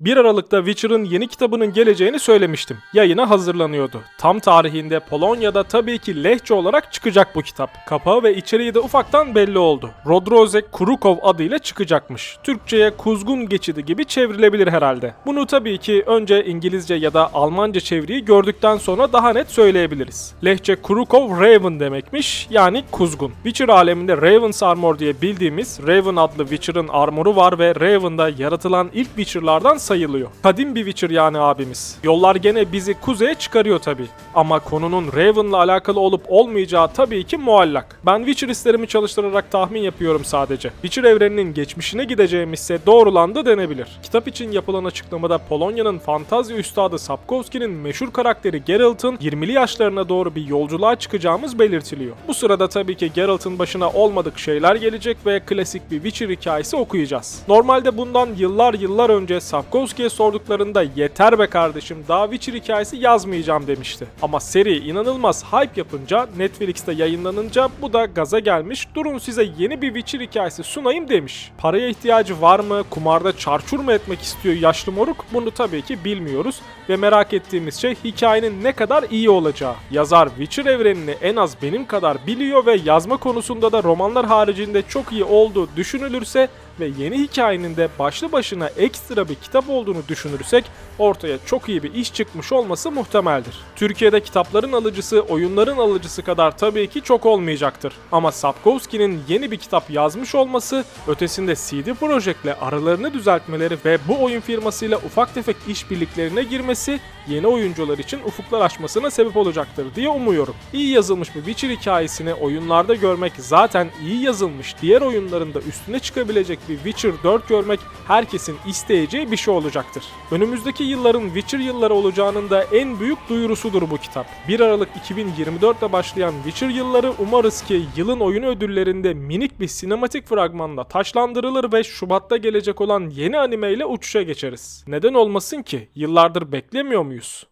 1 Aralık'ta Witcher'ın yeni kitabının geleceğini söylemiştim. Yayına hazırlanıyordu. Tam tarihinde Polonya'da tabii ki lehçe olarak çıkacak bu kitap. Kapağı ve içeriği de ufaktan belli oldu. Rodrozek Kurukov adıyla çıkacakmış. Türkçe'ye kuzgun geçidi gibi çevrilebilir herhalde. Bunu tabii ki önce İngilizce ya da Almanca çeviriyi gördükten sonra daha net söyleyebiliriz. Lehçe Kurukov Raven demekmiş yani kuzgun. Witcher aleminde Raven's Armor diye bildiğimiz Raven adlı Witcher'ın armoru var ve Raven'da yaratılan ilk Witcher'lardan sayılıyor. Kadim bir Witcher yani abimiz. Yollar gene bizi kuzeye çıkarıyor tabii. Ama konunun Raven'la alakalı olup olmayacağı tabii ki muallak. Ben Witcher hislerimi çalıştırarak tahmin yapıyorum sadece. Witcher evreninin geçmişine gideceğim ise doğrulandı denebilir. Kitap için yapılan açıklamada Polonya'nın fantazya üstadı Sapkowski'nin meşhur karakteri Geralt'ın 20'li yaşlarına doğru bir yolculuğa çıkacağımız belirtiliyor. Bu sırada tabii ki Geralt'ın başına olmadık şeyler gelecek ve klasik bir Witcher hikayesi okuyacağız. Normalde bundan yıllar yıllar önce Sapkowski'ye sorduklarında yeter be kardeşim daha Witcher hikayesi yazmayacağım demişti. Ama seri inanılmaz hype yapınca Netflix'te yayınlanınca bu da gaza gelmiş durun size yeni bir Witcher hikayesi sunayım demiş. Paraya ihtiyacı var mı? Kumarda çarçur mu etmek istiyor yaşlı moruk? Bunu tabii ki bilmiyoruz ve merak ettiğimiz şey hikayenin ne kadar iyi olacağı. Yazar Witcher evrenini en az benim kadar biliyor ve yazma konusunda da romanlar haricinde çok iyi olduğu düşünülürse ve yeni hikayenin de başlı başına ekstra bir kitap olduğunu düşünürsek ortaya çok iyi bir iş çıkmış olması muhtemeldir. Türkiye'de kitapların alıcısı oyunların alıcısı kadar tabii ki çok olmayacaktır. Ama Sapkowski'nin yeni bir kitap yazmış olması, ötesinde CD Projekt'le aralarını düzeltmeleri ve bu oyun firmasıyla ufak tefek işbirliklerine girmesi yeni oyuncular için ufuklar açmasına sebep olacaktır diye umuyorum. İyi yazılmış bir Witcher hikayesini oyunlarda görmek zaten iyi yazılmış diğer oyunların da üstüne çıkabilecek bir Witcher 4 görmek herkesin isteyeceği bir şey olacaktır. Önümüzdeki yılların Witcher yılları olacağının da en büyük duyurusudur bu kitap. 1 Aralık 2024'te başlayan Witcher yılları umarız ki yılın oyunu ödüllerinde minik bir sinematik fragmanla taşlandırılır ve Şubat'ta gelecek olan yeni animeyle uçuşa geçeriz. Neden olmasın ki? Yıllardır beklemiyor muyuz?